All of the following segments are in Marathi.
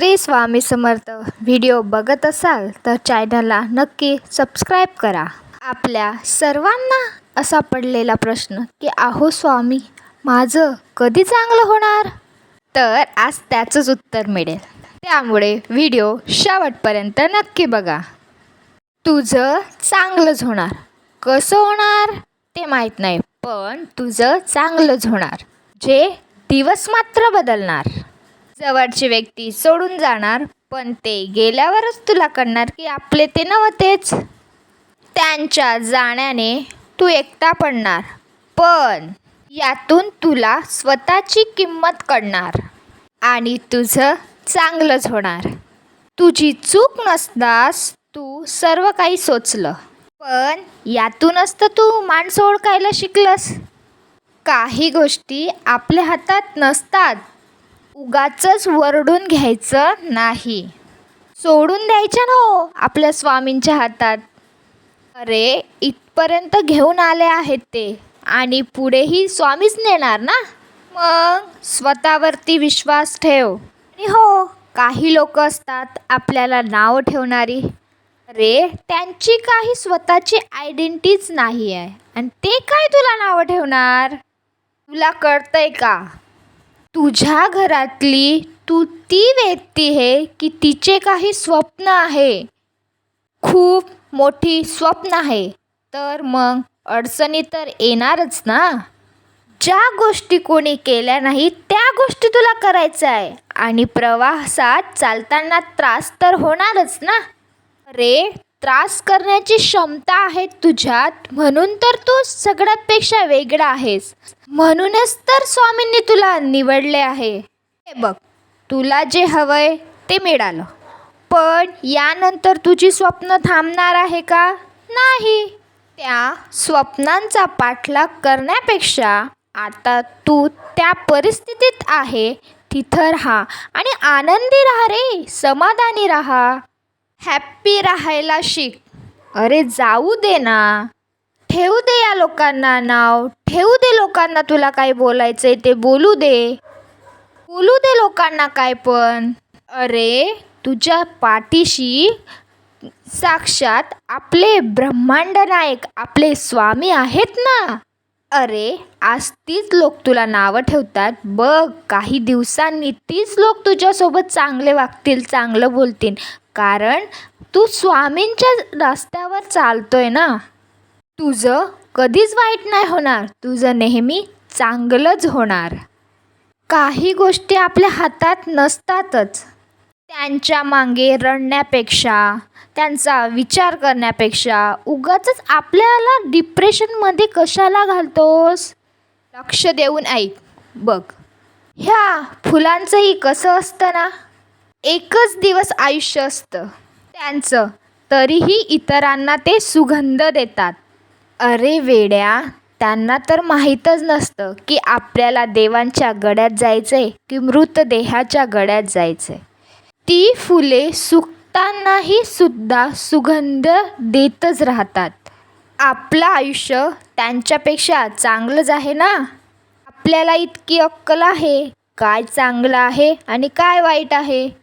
श्री स्वामी समर्थ व्हिडिओ बघत असाल तर चॅनलला नक्की सबस्क्राईब करा. आपल्या सर्वांना असा पडलेला प्रश्न की आहो स्वामी माझं कधी चांगलं होणार? तर आज त्याचंच उत्तर मिळेल. त्यामुळे व्हिडिओ शेवटपर्यंत नक्की बघा. तुझं चांगलंच होणार. कसं होणार? ते माहीत नाही पण तुझं चांगलंच होणार. जे दिवस मात्र बदलणार. जवळची व्यक्ती सोडून जाणार पण ते गेल्यावरच तुला कळणार की आपले ते नव्हतेच त्यांच्या जाण्याने तू एकटा पडणार पण यातून तुला स्वतःची किंमत कळणार आणि तुझं चांगलंच होणार. तुझी चूक नसतास तू सर्व काही सोचलं पण यातूनच तर तू माणसं ओळखायला शिकलंस. काही गोष्टी आपल्या हातात नसतात उगाचच वरडून घ्यायचं नाही. सोडून द्यायच्या ना हो आपल्या स्वामींच्या हातात. अरे इथपर्यंत घेऊन आले आहेत ते. आणि पुढेही स्वामीच नेणार ना? मग स्वतःवरती विश्वास ठेव. आणि हो काही लोक असतात आपल्याला नाव ठेवणारी. अरे त्यांची काही स्वतःची आयडेंटिटीच नाही आहे आणि ते काय तुला नावं ठेवणार? तुला कळतंय का? तुझ्या घरातली तू ती व्यक्ती आहे की तिचे काही स्वप्न आहे. खूप मोठी स्वप्न आहे. तर मग अडचणी तर येणारच ना? ज्या गोष्टी कोणी केल्या नाही त्या गोष्टी तुला करायच्या आहे. आणि प्रवासात चालताना त्रास तर होणारच ना? अरे त्रास करण्याची क्षमता आहे तुझ्यात म्हणून तर तू सगळ्यापेक्षा वेगळा आहेस. म्हणूनच तर स्वामींनी तुला निवडले आहे. हे बघ तुला जे हवंय ते मिळालं. पण यानंतर तुझी स्वप्न थांबणार आहे का? नाही. त्या स्वप्नांचा पाठलाग करण्यापेक्षा आता तू त्या परिस्थितीत आहे. तिथं राहा आणि आनंदी राहा रे समाधानी राहा. हॅप्पी राहायला शिक अरे जाऊ दे ना. ठेवू दे या लोकांना नाव. ठेवू दे लोकांना तुला काय बोलायचंय ते बोलू दे. बोलू दे लोकांना काय पण. अरे तुझ्या पाठीशी साक्षात आपले ब्रह्मांड नायक आपले स्वामी आहेत ना. अरे आज तीच लोक तुला नावं ठेवतात. बघ काही दिवसांनी तीच लोक तुझ्यासोबत चांगले वागतील चांगलं बोलतील. कारण तू स्वामींच्या रस्त्यावर चालतोय ना. तुझं कधीच वाईट नाही होणार. तुझं नेहमी चांगलंच होणार. काही गोष्टी आपल्या हातात नसतातच. त्यांच्या मागे रडण्यापेक्षा त्यांचा विचार करण्यापेक्षा उगाच आपल्याला डिप्रेशनमध्ये कशाला घालतोस? लक्ष देऊन ऐक. बघ. ह्या फुलांचंही कसं असतं ना? एकच दिवस आयुष्य असतं. त्यांचं. तरीही इतरांना ते सुगंध देतात. अरे वेड्या त्यांना तर माहीतच नसतं की आपल्याला देवांच्या गड्यात जायचं आहे की मृतदेहाच्या गड्यात जायचं आहे ती फुले सुकतानाही सुद्धा सुगंध देतच राहतात. आपलं आयुष्य त्यांच्यापेक्षा चांगलंच आहे ना? आपल्याला इतकी अक्कल आहे. काय चांगलं आहे आणि काय वाईट आहे?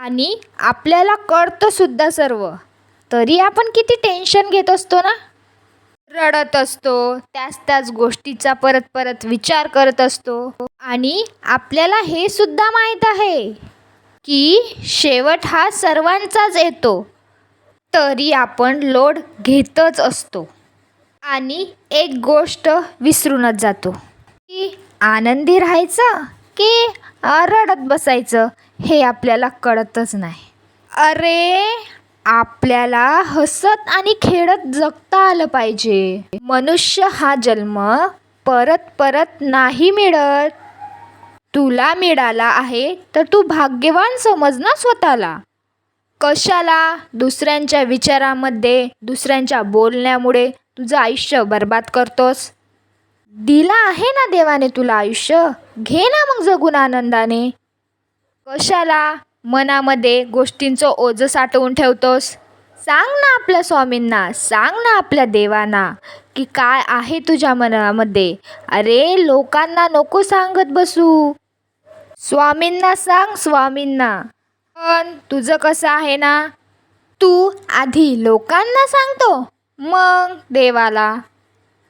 आणि आपल्याला कळतं सुद्धा सर्व. तरी आपण किती टेन्शन घेत असतो ना? रडत असतो त्याच त्याच गोष्टीचा परत परत विचार करत असतो. आणि आपल्याला हे सुद्धा माहीत आहे की शेवट हा सर्वांचाच येतो. तरी आपण लोड घेतच असतो. आणि एक गोष्ट विसरूनच जातो. की आनंदी राहायचं? की रडत बसायचं हे आपल्याला कळतच नाही. अरे आपल्याला हसत आणि खेळत जगता आलं पाहिजे. मनुष्य हा जन्म परत परत नाही मिळत. तुला मिळाला आहे तर तू भाग्यवान समज ना स्वतःला. कशाला? दुसऱ्यांच्या विचारामध्ये दुसऱ्यांच्या बोलण्यामुळे तुझं आयुष्य बर्बाद करतोस? दिला आहे ना देवाने तुला आयुष्य? घे ना मग जगून आनंदाने. कशाला मनामध्ये गोष्टींचं ओझं साठवून ठेवतोस? सांग ना आपल्या स्वामींना सांग ना आपल्या देवांना की काय आहे तुझ्या मनामध्ये. अरे लोकांना नको सांगत बसू. स्वामींना सांग स्वामींना. पण तुझं कसं आहे ना? तू आधी लोकांना सांगतो मग देवाला.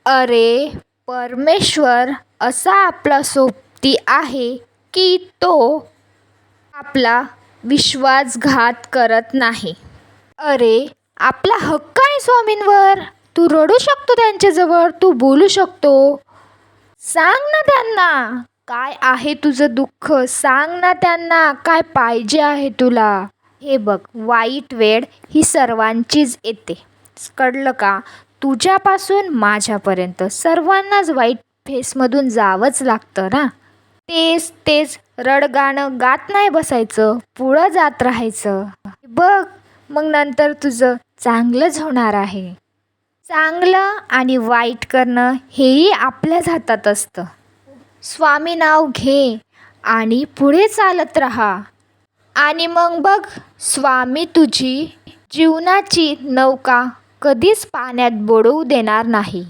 अरे परमेश्वर असा आपला सोबती आहे की तो आपला विश्वासघात करत नाही. अरे आपला हक्क आहे स्वामींवर. तू रडू शकतो त्यांच्याजवळ. तू बोलू शकतो. सांग ना त्यांना. काय आहे तुझं दुःख? सांग ना त्यांना. काय पाहिजे आहे तुला? हे बघ वाईट वेळ ही सर्वांचीच येते. कळलं का? तुझ्यापासून माझ्यापर्यंत सर्वांनाच वाईट फेसमधून जावंच लागतं ना. तेच तेच रडगाणं गात नाही बसायचं पुढं जात राहायचं. बघ मग नंतर तुझं चांगलंच होणार आहे. चांगलं आणि वाईट करणं हेही आपल्याच हातात असतं. स्वामी नाव घे आणि पुढे चालत राहा. आणि मग बघ स्वामी तुझी जीवनाची नौका कधीच पाण्यात बुडवू देणार नाही.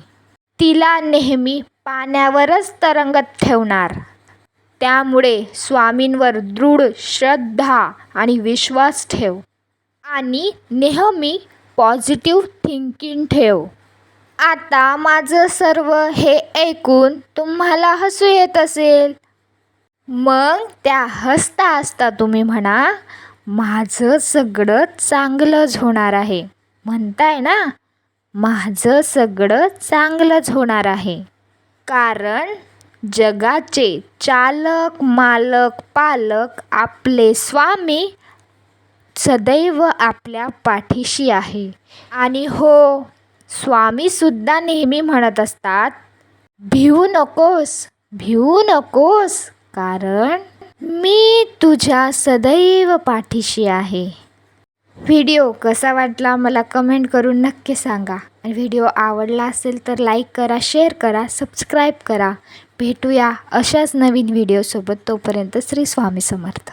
तिला नेहमी पाण्यावरच तरंगत ठेवणार. त्यामुळे स्वामींवर दृढ श्रद्धा आणि विश्वास ठेव आणि नेहमी पॉझिटिव्ह थिंकिंग ठेव. आता माझं सर्व हे ऐकून तुम्हाला हसू येत असेल. मग त्या हसता हसता तुम्ही म्हणा माझं सगळं चांगलंच होणार आहे. म्हणताय ना माझं सगळं चांगलंच होणार आहे. कारण जगाचे चालक मालक पालक आपले स्वामी सदैव आपल्या पाठीशी आहे. आणि हो स्वामीसुद्धा नेहमी म्हणत असतात भिवू नकोस भिवू नकोस कारण मी तुझ्या सदैव पाठीशी आहे. व्हिडिओ कसा वाटला मला कमेंट करून नक्की सांगा. आणि व्हिडिओ आवडला असेल तर लाईक करा शेअर करा सबस्क्राईब करा. भेटूया अशाच नवीन व्हिडिओसोबत तोपर्यंत श्री स्वामी समर्थ.